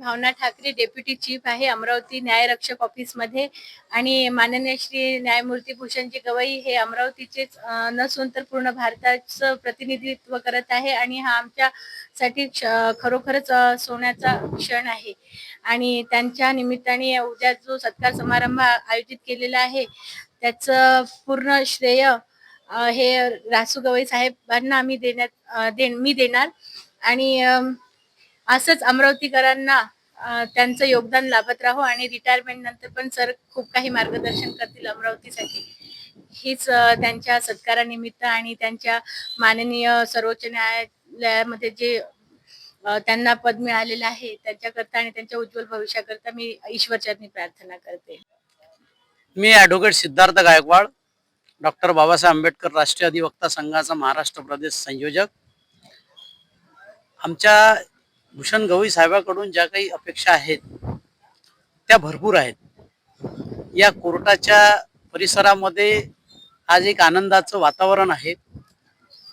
भावना Thackeray deputy chief आहे अमरावती न्यायरक्षक ऑफिसमध्ये. आणि माननीय श्री न्यायमूर्ती भूषणजी गवई हे अमरावतीचेच नसून तर पूर्ण भारताचं प्रतिनिधित्व करत आहे आणि हा आमच्यासाठी क्ष- खरोखरच सोन्याचा क्षण आहे. आणि त्यांच्या निमित्ताने उद्या जो सत्कार समारंभ आयोजित केलेला आहे त्याचं पूर्ण श्रेय हे रासू गवई साहेबांना आम्ही देण्यात दे मी देणार. आणि असंच अमरावतीकरांना त्यांचं योगदान लाभत राहो आणि रिटायरमेंट नंतर पण सर खूप काही मार्गदर्शन करतील अमरावतीसाठी. हीच त्यांच्या सत्कारानिमित्त आणि त्यांच्या माननीय सर्वोच्च न्यायालयामध्ये जे त्यांना पद मिळालेलं आहे त्यांच्याकरता आणि त्यांच्या उज्ज्वल भविष्याकरता मी ईश्वरचरणी प्रार्थना करते. मी ॲडव्होकेट सिद्धार्थ गायकवाड डॉक्टर बाबासाहेब आंबेडकर राष्ट्रीय अधिवक्ता संघाचा महाराष्ट्र प्रदेश संयोजक. आमच्या भूषण गवई साहेबाकडून ज्या काही अपेक्षा आहेत त्या भरपूर आहेत. या कोर्टाच्या परिसरामध्ये आज एक आनंदाचं वातावरण आहे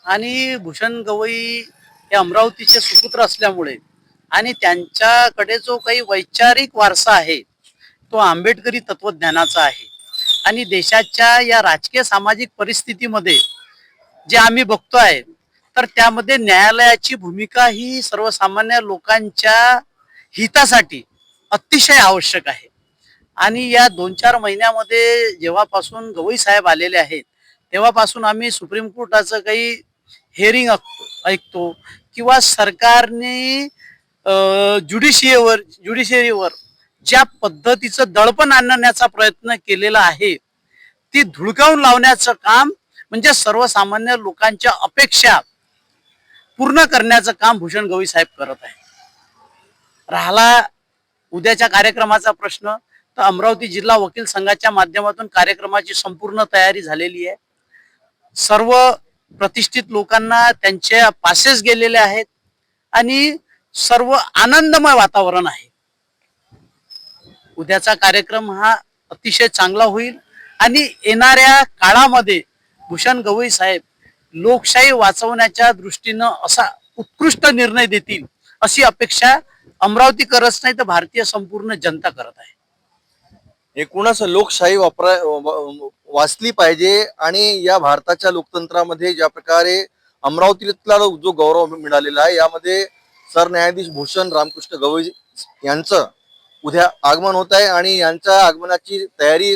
आणि भूषण गवई हे अमरावतीचे सुपुत्र असल्यामुळे आणि त्यांच्याकडे जो काही वैचारिक वारसा आहे तो आंबेडकरी तत्वज्ञानाचा आहे. आणि देशाच्या या राजकीय सामाजिक परिस्थितीमध्ये जे आम्ही बघतो आहे तर त्यामध्ये न्यायालयाची भूमिका ही सर्वसामान्य लोकांच्या हितासाठी अतिशय आवश्यक आहे. आणि या दोन चार महिन्यामध्ये जेव्हापासून गवई साहेब आलेले आहेत तेव्हापासून आम्ही सुप्रीम कोर्टाचं काही हेअरिंग ऐकतो किंवा सरकारने ज्युडिशियवर ज्युडिशियरीवर ज्या पद्धतीचं दडपण आणण्याचा प्रयत्न केलेला आहे ती धुळकावून लावण्याचं काम म्हणजे सर्वसामान्य लोकांच्या अपेक्षा पूर्ण करण्याचं काम भूषण गवई साहेब करत आहे. राहिला उद्याच्या कार्यक्रमाचा प्रश्न तर अमरावती जिल्हा वकील संघाच्या माध्यमातून कार्यक्रमाची संपूर्ण तयारी झालेली आहे. सर्व प्रतिष्ठित लोकांना त्यांच्या पासेस गेलेले आहेत आणि सर्व आनंदमय वातावरण आहे. उद्याचा कार्यक्रम हा अतिशय चांगला होईल आणि येणाऱ्या काळामध्ये भूषण गवई साहेब लोकशाही वाचवण्याच्या दृष्टीनं असा उत्कृष्ट निर्णय देतील अशी अपेक्षा अमरावती करत नाही तर भारतीय संपूर्ण जनता करत आहे. एकूणच लोकशाही वापरा वाचली पाहिजे आणि या भारताच्या लोकतंत्रामध्ये ज्या प्रकारे अमरावतीतला जो गौरव मिळालेला आहे यामध्ये सरन्यायाधीश भूषण रामकृष्ण गवई यांचं उद्या आगमन होत आहे आणि यांच्या आगमनाची तयारी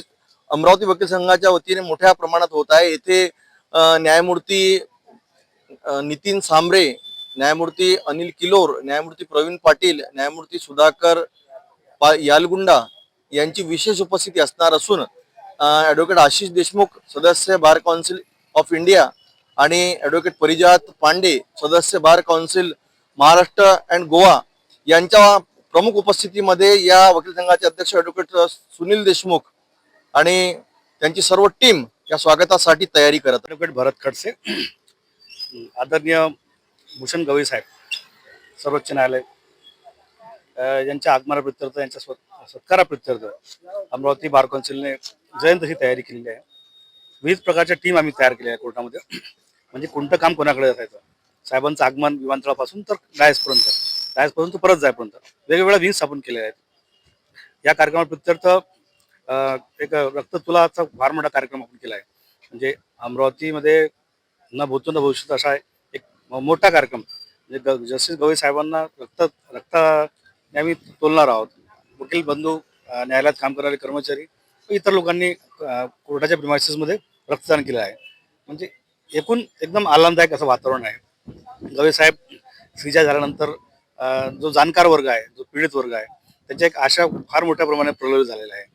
अमरावती वकील संघाच्या वतीने मोठ्या प्रमाणात होत आहे. येथे न्यायमूर्ती नितीन सांबरे न्यायमूर्ती अनिल किलोर न्यायमूर्ती प्रवीण पाटील न्यायमूर्ती सुधाकर पा- यालगुंडा यांची विशेष उपस्थिती असणार असून ॲडव्होकेट आशिष देशमुख सदस्य बार काउन्सिल ऑफ इंडिया आणि ॲडव्होकेट परिजात पांडे सदस्य bar council Maharashtra and Goa यांच्या प्रमुख उपस्थितीमध्ये या वकील संघाचे अध्यक्ष ॲडव्होकेट सुनील देशमुख आणि त्यांची सर्व टीम या स्वागतासाठी तयारी करत ॲडव्होकेट भरत खडसे आदरणीय भूषण गवई साहेब सर्वोच्च न्यायालय अ, यांच्या आगमनाप्रित्यर्थ यांच्या स्व सत्काराप्रित्यर्थ अमरावती बार जयंत ही तयारी केलेली आहे. विविध प्रकारच्या टीम आम्ही तयार केल्या आहे कोर्टामध्ये. म्हणजे कोणतं काम कोणाकडे असायचं? साहेबांचं आगमन विमानतळापासून तर डायसपर्यंत डायसपासून तर परत जायपर्यंत वेगवेगळ्या वीज स्थापन केल्या आहेत. या कार्यक्रमाप्रित्यर्थ एक रक्त तुलाचा फार मोठा कार्यक्रम आपण केला आहे म्हणजे अमरावतीमध्ये न भूतो न भविष्यात असा एक मोठा कार्यक्रम. म्हणजे ग- जस्टिस गवई साहेबांना रक्त रक्त आम्ही तोलणार आहोत. वकील बंधू न्यायालयात काम करणारे कर्मचारी इतर लोकांनी कोर्टाच्या प्रिमायसेसमध्ये रक्तदान केलं आहे. म्हणजे एकूण एकदम आरामदायक असं वातावरण आहे. गवई साहेब श्रीजा झाल्यानंतर जो जाणकार वर्ग आहे जो पीडित वर्ग आहे त्यांच्या एक आशा फार मोठ्या प्रमाणात प्रलोभित झालेला आहे.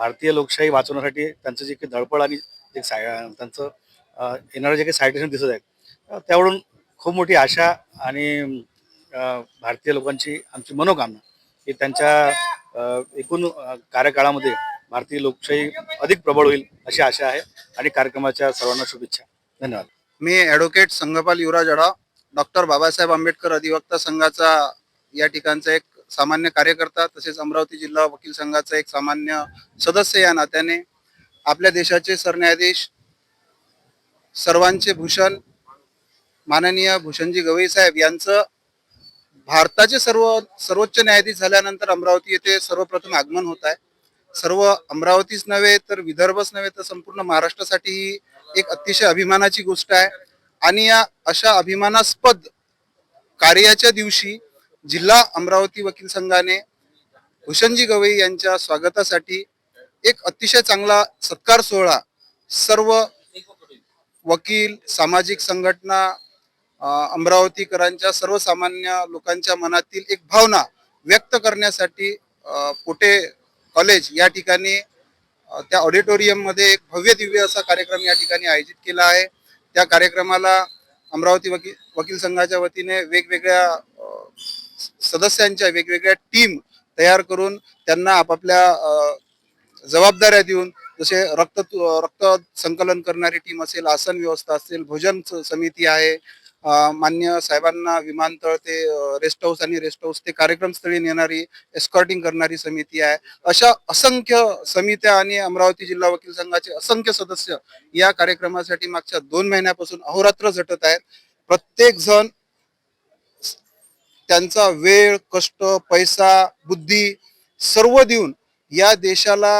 भारतीय लोकशाही वाचवण्यासाठी त्यांचं जे काही धडपड आणि जे साय त्यांचं येणारं जे काही सायटेशन दिसत आहे त्यावरून खूप मोठी आशा आणि भारतीय लोकांची आमची मनोकामना की त्यांच्या एकूण कार्यकाळामध्ये भारतीय लोकशाही अधिक प्रबळ होईल अशी आशा आहे आणि कार्यक्रमाच्या सर्वांना शुभेच्छा. धन्यवाद. मी ॲडव्होकेट संगपाल युवराज अडा डॉक्टर बाबासाहेब आंबेडकर अधिवक्ता संघाचा या ठिकाणचा एक सामान्य कार्यकर्ता तसेच अमरावती जिल्हा वकील संघाचा एक सामान्य सदस्य या नात्याने आपल्या देशाचे सरन्यायाधीश सर्वांचे भूषण माननीय भूषणजी गवई साहेब यांचं भारताचे सर्व सर्वोच्च न्यायाधीश झाल्यानंतर अमरावती येथे सर्वप्रथम आगमन होत आहे. सर्व अमरावतीच नव्हे तर विदर्भच नव्हे तर संपूर्ण महाराष्ट्रासाठी ही एक अतिशय अभिमानाची गोष्ट आहे. आणि या अशा अभिमानास्पद कार्याच्या दिवशी जिल्हा अमरावती वकील संघाने भूषणजी गवई यांच्या स्वागतासाठी एक अतिशय चांगला सत्कार सोहळा सर्व वकील सामाजिक संघटना अमरावतीकरांच्या सर्वसामान्य लोकांच्या मनातील एक भावना व्यक्त करण्यासाठी पोटे कॉलेज या ठिकाणी त्या ऑडिटोरियममध्ये एक भव्य दिव्य असा कार्यक्रम या ठिकाणी आयोजित केला आहे. त्या कार्यक्रमाला अमरावती वकील वकील संघाच्या वतीने वेगवेगळ्या सदस्यांच्या वेगवेगळ्या टीम तयार करून त्यांना आपापल्या जबाबदाऱ्या देऊन जसे रक्त रक्त संकलन करणारी टीम असेल आसन व्यवस्था असेल भोजन समिती आहे मान्य साहेबांना विमानतळ ते रेस्ट हाऊस आणि रेस्ट हाऊस ते कार्यक्रमस्थळी नेणारी एस्कॉर्टिंग करणारी समिती आहे. अशा असंख्य समित्या आणि अमरावती जिल्हा वकील संघाचे असंख्य सदस्य या कार्यक्रमासाठी मागच्या दोन महिन्यापासून अहोरात्र झटत आहेत. प्रत्येक जण त्यांचा वेळ कष्ट पैसा बुद्धी सर्व देऊन या देशाला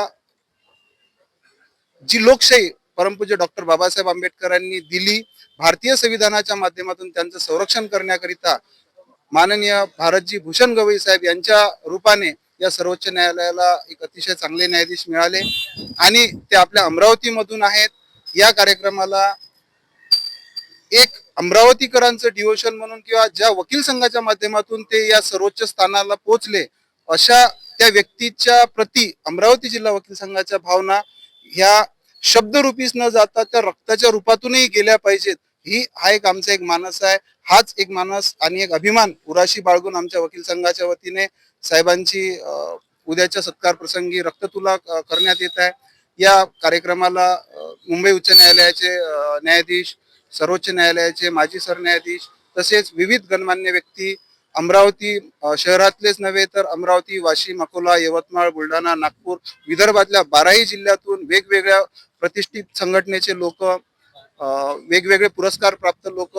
जी लोकशाही परमपूज्य डॉक्टर बाबासाहेब आंबेडकरांनी दिली भारतीय संविधानाच्या माध्यमातून त्यांचं संरक्षण करण्याकरिता माननीय भारतजी भूषण गवई साहेब यांच्या रूपाने या सर्वोच्च न्यायालयाला एक अतिशय चांगले न्यायाधीश मिळाले आणि ते आपल्या अमरावतीमधून आहेत. या कार्यक्रमाला एक अमरावतीकरांचं डिवोशन म्हणून किंवा ज्या वकील संघाच्या माध्यमातून ते या सर्वोच्च स्थानाला पोहोचले अशा त्या व्यक्तीच्या प्रती अमरावती जिल्हा वकील संघाच्या भावना ह्या शब्दरूपीच न जाता त्या रक्ताच्या रूपातूनही गेल्या पाहिजेत. ही हा एक आमचा एक मानस आहे. हाच एक मानस आणि एक अभिमान उराशी बाळगून आमच्या वकील संघाच्या वतीने साहेबांची उद्याच्या सत्कार प्रसंगी रक्ततुला करण्यात येत आहे. या कार्यक्रमाला मुंबई उच्च न्यायालयाचे न्यायाधीश सर्वोच्च न्यायालयाचे माजी सरन्यायाधीश तसेच विविध गणमान्य व्यक्ती अमरावती शहरातलेच नव्हे तर अमरावती वाशिम अकोला यवतमाळ बुलढाणा नागपूर विदर्भातल्या बाराही जिल्ह्यातून वेगवेगळ्या प्रतिष्ठित संघटनेचे लोक वेगवेगळे पुरस्कार प्राप्त लोक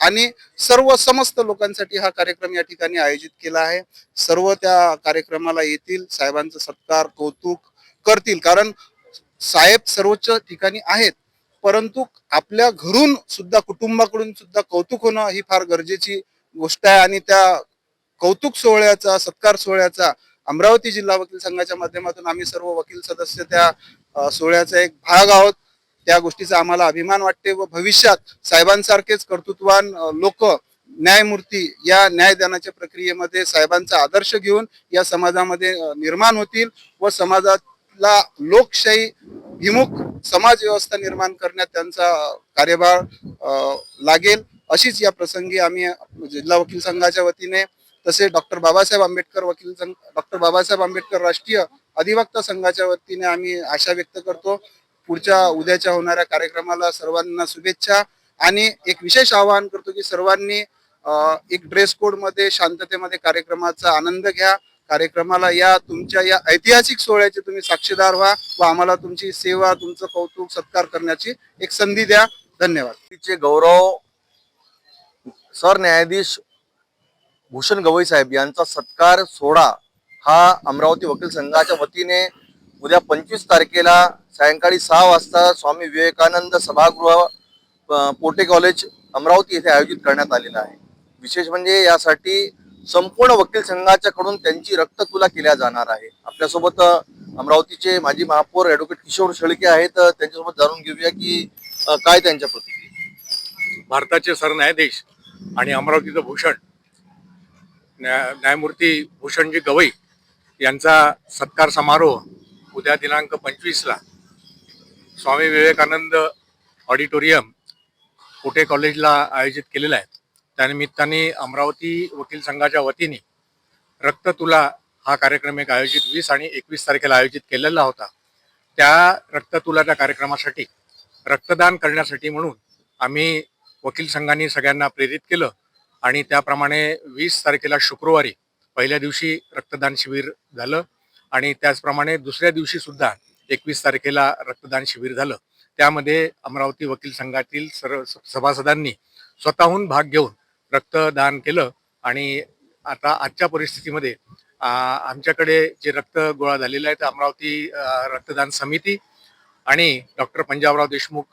आणि सर्व समस्त लोकांसाठी हा कार्यक्रम या ठिकाणी आयोजित केला आहे. सर्व त्या कार्यक्रमाला येतील साहेबांचा सत्कार कौतुक करतील. कारण साहेब सर्वोच्च ठिकाणी आहेत. परंतु आपल्या घरून सुद्धा कुटुंबाकडून सुद्धा कौतुक होणं ही फार गरजेची गोष्ट आहे. आणि त्या कौतुक सोहळ्याचा सत्कार सोहळ्याचा अमरावती जिल्हा वकील संघाच्या माध्यमातून आम्ही सर्व वकील सदस्य त्या सोहळ्याचा एक भाग आहोत. त्या गोष्टीचा आम्हाला अभिमान वाटते व भविष्यात साहेबांसारखेच कर्तृत्वान लोक न्यायमूर्ती या न्यायदानाच्या प्रक्रियेमध्ये साहेबांचा आदर्श घेऊन या समाजामध्ये निर्माण होतील व समाजातला लोकशाही विमुख समाज व्यवस्था निर्माण करण्यात त्यांचा कार्यभार लागेल. अशीच या प्रसंगी आम्ही जिल्हा वकील संघाच्या वतीने तसे डॉक्टर बाबासाहेब आंबेडकर वकील संघ डॉक्टर बाबासाहेब आंबेडकर राष्ट्रीय अधिवक्ता संघाच्या वतीने आम्ही आशा व्यक्त करतो. पुढच्या उद्याच्या होणाऱ्या कार्यक्रमाला सर्वांना शुभेच्छा आणि एक विशेष आवाहन करतो की सर्वांनी एक ड्रेस कोडमध्ये शांततेमध्ये कार्यक्रमाचा आनंद घ्या. कार्यक्रमाला या तुमच्या या ऐतिहासिक सोहळ्याचे तुम्ही साक्षीदार व्हा व आम्हाला तुमची सेवा तुमचं कौतुक सत्कार करण्याची एक संधी द्या. धन्यवाद. तिचे गौरव सरन्यायाधीश भूषण गवई साहेब यांचा सत्कार सोहळा हा अमरावती वकील संघाच्या वतीने उद्या पंचवीस तारखेला सायंकाळी सहा वाजता स्वामी विवेकानंद सभागृह पोटे कॉलेज अमरावती येथे आयोजित करण्यात आलेला आहे. विशेष म्हणजे यासाठी संपूर्ण वकील संघाच्या कडून त्यांची रक्ततुला केल्या जाणार आहे. आपल्यासोबत अमरावतीचे माजी महापौर ऍडव्होकेट किशोर शेळके आहेत. त्यांच्यासोबत जाणून घेऊया की काय त्यांच्या प्रतिक्रिया भारताचे सरन्यायाधीश आणि अमरावतीचं भूषण न्याय न्यायमूर्ती भूषणजी गवई यांचा सत्कार समारोह उद्या दिनांक पंचवीसला स्वामी विवेकानंद ऑडिटोरियम कुठे कॉलेजला आयोजित केलेला आहे? त्यानिमित्ताने अमरावती वकील संघाच्या वतीने रक्ततुला हा कार्यक्रम एक आयोजित वीस आणि एकवीस तारखेला आयोजित केलेला होता. त्या रक्ततुलाच्या कार्यक्रमासाठी रक्तदान करण्यासाठी म्हणून आम्ही वकील संघाने सगळ्यांना प्रेरित केलं आणि त्याप्रमाणे वीस तारखेला शुक्रवारी पहिल्या दिवशी रक्तदान शिबिर झालं आणि त्याचप्रमाणे दुसऱ्या दिवशी सुद्धा एकवीस तारखेला रक्तदान शिबिर झालं. त्यामध्ये अमरावती वकील संघातील सर्व सभासदांनी स्वतःहून भाग घेऊन रक्तदान केलं आणि आता आजच्या परिस्थितीमध्ये आमच्याकडे जे रक्त गोळा झालेलं आहे ते अमरावती रक्तदान समिती आणि डॉक्टर पंजाबराव देशमुख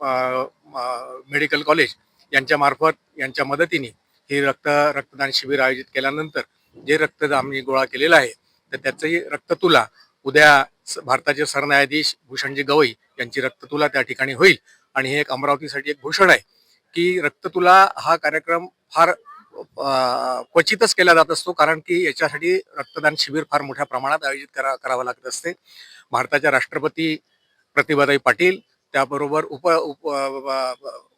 म- मेडिकल कॉलेज यांच्या मार्फत यांच्या मदतीने हे रक्त रक्तदान शिबिर आयोजित केल्यानंतर जे रक्त आम्ही गोळा केलेलं आहे तर त्याचंही रक्ततुला उद्या स- भारताचे सरन्यायाधीश भूषणजी गवई यांची रक्ततुला त्या ठिकाणी होईल. आणि हे एक अमरावतीसाठी एक भूषण आहे. की रक्ततुला हा कार्यक्रम फार क्वचितच केला जात असतो कारण की याच्यासाठी रक्तदान शिबिर फार मोठ्या प्रमाणात आयोजित करा करावं लागत असते. भारताच्या राष्ट्रपती प्रतिभाताई पाटील त्याबरोबर उप उप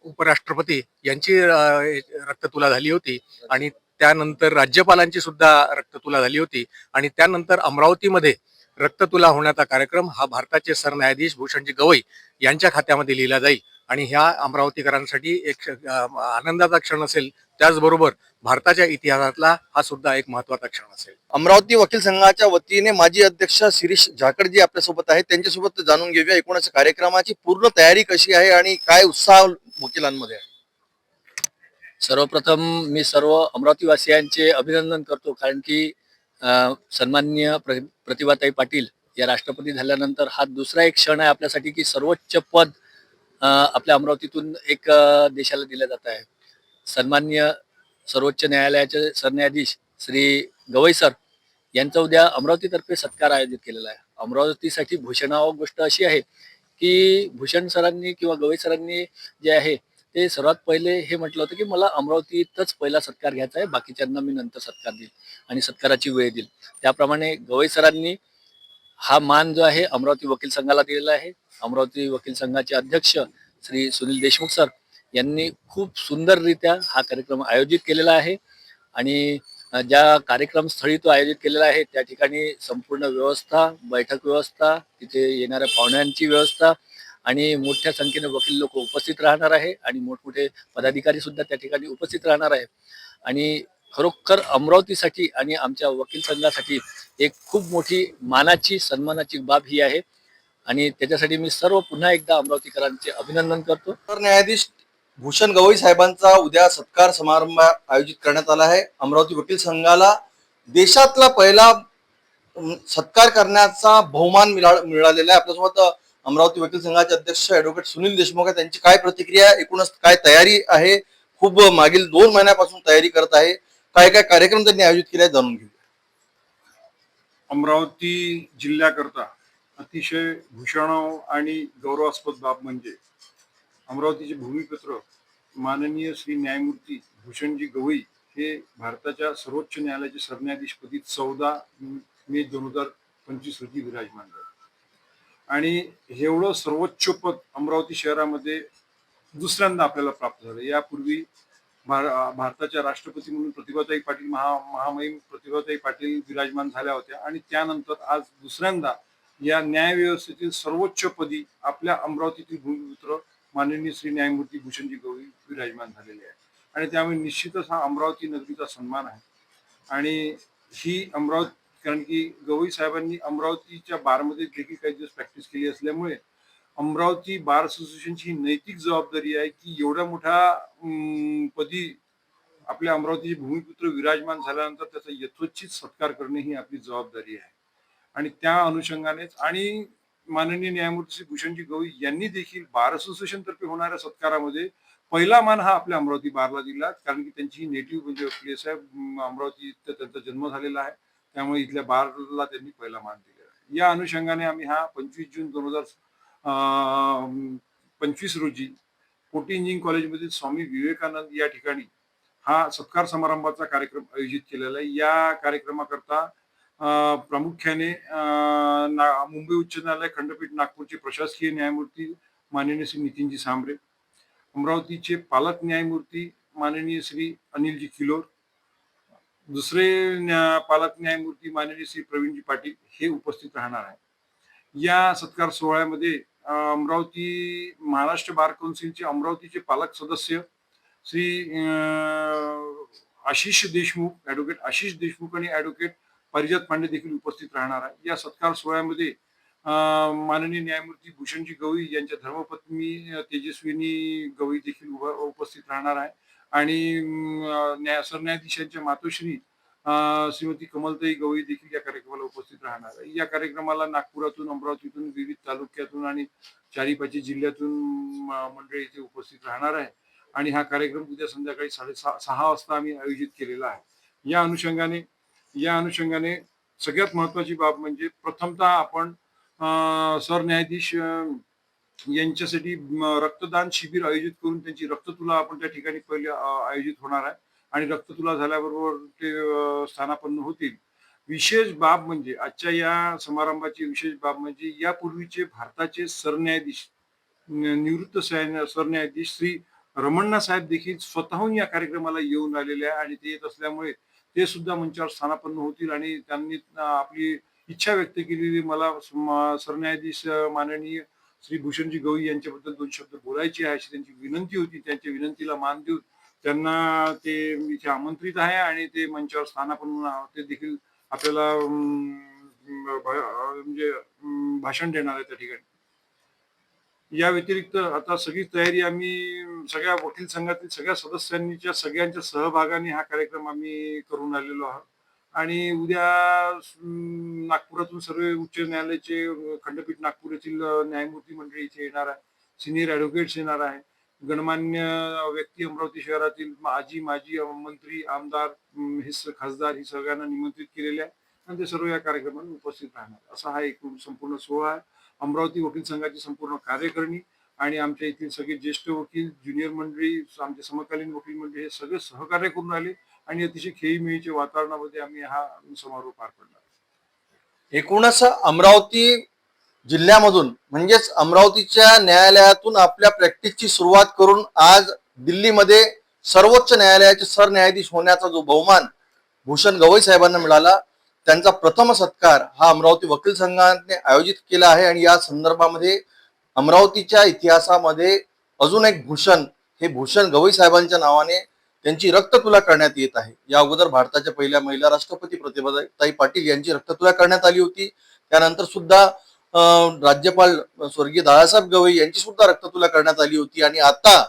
उपराष्ट्रपती यांची रक्ततुला झाली होती आणि त्यानंतर राज्यपालांची सुद्धा रक्ततुला झाली होती आणि त्यानंतर अमरावतीमध्ये रक्ततुला होण्याचा कार्यक्रम हा भारताचे सरन्यायाधीश भूषणजी गवई यांच्या खात्यामध्ये लिहिला जाईल. आणि ह्या अमरावतीकरांसाठी एक आनंदाचा क्षण असेल. त्याचबरोबर भारताच्या इतिहासातला हा सुद्धा एक महत्त्वाचा क्षण असेल. अमरावती वकील संघाच्या वतीने माजी अध्यक्ष शिरीष झाकडजी आपल्यासोबत आहेत. त्यांच्यासोबत जाणून घेऊया एकूणच कार्यक्रमाची पूर्ण तयारी कशी आहे आणि काय उत्साह वकिलांमध्ये आहे? सर्वप्रथम मी सर्व अमरावतीवासियांचे अभिनंदन करतो. कारण की सन्माननीय प्र प्रतिभाताई पाटील या राष्ट्रपती झाल्यानंतर हा दुसरा एक क्षण आहे आपल्यासाठी की सर्वोच्च पद आपल्या अमरावतीतून एक देशाला दिलं जात आहे. सन्माननीय सर्वोच्च न्यायालयाचे सरन्यायाधीश श्री गवई सर यांचा उद्या अमरावतीतर्फे सत्कार आयोजित केलेला आहे. अमरावतीसाठी भूषणावं गोष्ट अशी आहे की भूषण सरांनी किंवा गवई सरांनी जे आहे ते सर्वात पहिले हे म्हटलं होतं की मला अमरावतीतच पहिला सत्कार घ्यायचा आहे बाकीच्यांना मी नंतर सत्कार देईल आणि सत्काराची वेळ देईल. त्याप्रमाणे गवई सरांनी हा मान जो आहे अमरावती वकील संघाला दिलेला आहे. अमरावती वकील संघाचे अध्यक्ष श्री सुनील देशमुख सर यांनी खूप सुंदररित्या हा कार्यक्रम आयोजित केलेला आहे आणि ज्या ज्या कार्यक्रमस्थळी तो आयोजित केलेला आहे त्या ठिकाणी संपूर्ण व्यवस्था बैठक व्यवस्था तिथे येणाऱ्या पाहुण्यांची व्यवस्था आणि मोठ्या संख्येने वकील लोक उपस्थित राहणार आहे आणि मोठमोठे पदाधिकारी सुद्धा त्या ठिकाणी उपस्थित राहणार आहे आणि खरोखर अमरावतीसाठी आणि आमच्या वकील संघासाठी एक खूप मोठी मानाची सन्मानाची बाब ही आहे. आणि त्याच्यासाठी मी सर्व पुन्हा एकदा अमरावतीकरांचे अभिनंदन करतो. सरन्यायाधीश भूषण गवई साहेबांचा उद्या सत्कार समारंभ आयोजित करण्यात आला आहे. अमरावती वकील संघाला देशातला पहिला सत्कार करण्याचा बहुमान मिळा- मिळालेला आहे. आपल्यासोबत अमरावती वकील संघाचे अध्यक्ष ऍडव्होकेट सुनील देशमुख आहे त्यांची काय प्रतिक्रिया एकूणच काय तयारी आहे? खूप मागील दोन महिन्यापासून तयारी करत आहे. काय काय कार्यक्रम त्यांनी आयोजित केले जाणून घेऊ अमरावती जिल्ह्याकरता अतिशय भूषणाव आणि गौरवास्पद बाब म्हणजे अमरावतीचे भूमिपुत्र माननीय श्री न्यायमूर्ती भूषणजी गवई हे भारताच्या सर्वोच्च न्यायालयाचे सरन्यायाधीशपदी चौदा मे दोन हजार पंचवीस रोजी विराजमान झाले. आणि एवढं सर्वोच्च पद अमरावती शहरामध्ये दुसऱ्यांदा आपल्याला प्राप्त झालं. यापूर्वी भार- भारताच्या राष्ट्रपती म्हणून प्रतिभाताई पाटील महा महामहिम प्रतिभाताई पाटील विराजमान झाल्या होत्या आणि त्यानंतर आज दुसऱ्यांदा या न्यायव्यवस्थेतील सर्वोच्च पदी आपल्या अमरावतीतील भूमिपुत्र माननीय श्री न्यायमूर्ती भूषणजी गवई विराजमान झालेले आहे आणि त्यामुळे निश्चितच हा अमरावती नगरीचा सन्मान आहे. आणि ही अमरावती कारण की गवई साहेबांनी अमरावतीच्या बारमध्ये देखील काही दिवस प्रॅक्टिस केली असल्यामुळे अमरावती बार असोसिएशनची ही नैतिक जबाबदारी आहे की एवढा मोठा पदी आपल्या अमरावतीचे भूमिपुत्र विराजमान झाल्यानंतर त्याचा यथोचित सत्कार करणे ही आपली जबाबदारी आहे. आणि त्या अनुषंगानेच आणि माननीय न्यायमूर्ती श्री भूषणजी गवई यांनी देखील बार असोसिएशन तर्फे होणाऱ्या सत्कारामध्ये पहिला मान हा आपल्या अमरावती बारला दिला कारण की त्यांची नेटिव्ह म्हणजे प्लेस आहे अमरावती इथं त्यांचा जन्म झालेला आहे. त्यामुळे इथल्या बारला त्यांनी पहिला मान दिलेला आहे. या अनुषंगाने आम्ही हा पंचवीस जून दोन हजार पंचवीस रोजी कोटी इंजिनिअरिंग कॉलेजमधील स्वामी विवेकानंद या ठिकाणी हा सत्कार समारंभाचा कार्यक्रम आयोजित केलेला आहे. या कार्यक्रमाकरता प्रामुख्याने अं, मुंबई उच्च न्यायालय खंडपीठ नागपूरचे प्रशासकीय न्यायमूर्ती माननीय श्री नितीनजी सांबरे अमरावतीचे पालक न्यायमूर्ती माननीय श्री अनिलजी किलोर दुसरे न्या- पालक न्यायमूर्ती माननीय श्री प्रवीणजी पाटील हे उपस्थित राहणार आहे या सत्कार सोहळ्यामध्ये अमरावती महाराष्ट्र बार कौन्सिलचे अमरावतीचे पालक सदस्य श्री आशिष देशमुख ऍडव्होकेट आशिष देशमुख आणि ऍडव्होकेट परिजात पांडे देखील उपस्थित राहणार आहे या सत्कार सोहळ्यामध्ये माननीय न्यायमूर्ती भूषणजी गवई यांच्या धर्मपत्नी तेजस्विनी गवई देखील उभा- उपस्थित राहणार आहे आणि न्याय सरन्यायाधीशांच्या मातोश्री श्रीमती कमलताई गवई देखील या कार्यक्रमाला उपस्थित राहणार आहे. या कार्यक्रमाला नागपुरातून अमरावतीतून विविध तालुक्यातून आणि चारी पाचही जिल्ह्यातून म- मंडळी इथे उपस्थित राहणार आहे. आणि हा कार्यक्रम उद्या संध्याकाळी साडेसहा सहा वाजता आम्ही आयोजित केलेला आहे. या अनुषंगाने या अनुषंगाने सगळ्यात महत्वाची बाब म्हणजे प्रथमतः आपण सरन्यायाधीश यांच्यासाठी रक्तदान शिबिर आयोजित करून त्यांची रक्ततुला आपण त्या ठिकाणी पहिले आयोजित होणार आहे. आणि रक्ततुला झाल्याबरोबर ते स्थानापन्न होतील. विशेष बाब म्हणजे आजच्या या समारंभाची विशेष बाब म्हणजे यापूर्वीचे भारताचे सरन्यायाधीश निवृत्त सरन्यायाधीश श्री रमण्णा साहेब देखील स्वतःहून या कार्यक्रमाला येऊन आलेले आहे आणि ते येत असल्यामुळे ते सुद्धा मंचावर स्थानापन्न होतील आणि त्यांनी आपली इच्छा व्यक्त केलेली मला सरन्यायाधीश माननीय श्री भूषणजी गवई यांच्याबद्दल दोन शब्द बोलायचे आहे अशी त्यांची विनंती होती. त्यांच्या विनंतीला मान देऊन त्यांना ते इथे आमंत्रित आहे आणि ते मंचावर स्थानापन्न आहोत. ते देखील आपल्याला अं, म्हणजे भाषण देणार आहे त्या ठिकाणी. या व्यतिरिक्त आता सगळी तयारी आम्ही सगळ्या वकील संघातील सगळ्या सदस्यांच्या सगळ्यांच्या सहभागाने हा कार्यक्रम आम्ही करून आलेलो आहोत. आणि उद्या नागपुरातून सर्व उच्च न्यायालयाचे खंडपीठ नागपूर येथील न्यायमूर्ती मंडळी इथे येणार आहे. सिनियर ॲडव्होकेट्स येणार आहे. गणमान्य व्यक्ती अमरावती शहरातील माजी माजी मंत्री आमदार हे खासदार ही सगळ्यांना निमंत्रित केलेले आहे. आणि ते सर्व या कार्यक्रमात उपस्थित राहणार असा हा एकूण संपूर्ण सोहळा आहे. अमरावती वकील संघाची संपूर्ण कार्यकारिणी आणि आमच्या इथले सगळे ज्येष्ठ वकील ज्युनियर मंडळी आमचे समकालीन वकील मंडळी हे सगळे सहकार्य करून राहिले. आणि अतिशय खेळीमेळीच्या वातावरणामध्ये आम्ही हा समारोह पार पडला. एकूणच अमरावती जिल्ह्यामधून म्हणजेच अमरावतीच्या न्यायालयातून आपल्या प्रॅक्टिसची सुरुवात करून आज दिल्लीमध्ये सर्वोच्च न्यायालयाचे सरन्यायाधीश होण्याचा जो बहुमान भूषण गवई साहेबांना मिळाला त्यांचा प्रथम सत्कार हा अमरावती वकील संघाने आयोजित केला आहे आणि या संदर्भामध्ये अमरावतीच्या इतिहासामध्ये अजून एक भूषण हे भूषण गवई साहेबांच्या नावाने त्यांची रक्ततुला करण्यात येत आहे. या अगोदर भारताच्या पहिल्या महिला राष्ट्रपती प्रतिभाताई पाटील यांची रक्ततुला करण्यात आली होती. त्यानंतर सुद्धा राज्यपाल स्वर्गीय दादासाहेब गवई यांची सुद्धा रक्ततुला करण्यात आली होती. आणि आता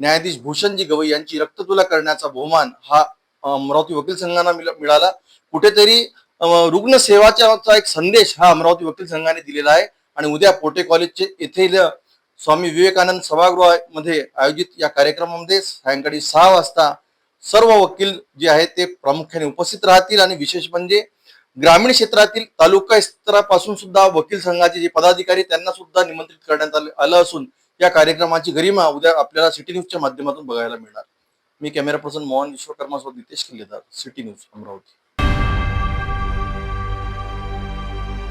न्यायाधीश भूषणजी गवई यांची रक्ततुला करण्याचा बहुमान हा अमरावती वकील संघांना मिळाला. कुठेतरी अं, रुग्णसेवाचा एक संदेश हा अमरावती वकील संघाने दिलेला आहे. आणि उद्या पोटे कॉलेजचे येथील स्वामी विवेकानंद सभागृहामध्ये आयोजित या कार्यक्रमामध्ये सायंकाळी सहा वाजता सर्व वकील जे आहेत ते प्रामुख्याने उपस्थित राहतील आणि विशेष म्हणजे ग्रामीण क्षेत्रातील तालुका स्तरापासून सुद्धा वकील संघाचे जे पदाधिकारी त्यांना सुद्धा निमंत्रित करण्यात आले- आलं असून या कार्यक्रमाची गरिमा उद्या आपल्याला सिटी न्यूजच्या माध्यमातून बघायला मिळणार. मी कॅमेरा पर्सन मोहन विश्वकर्मा सोबत नितेश किल्लेदार सिटी न्यूज अमरावती.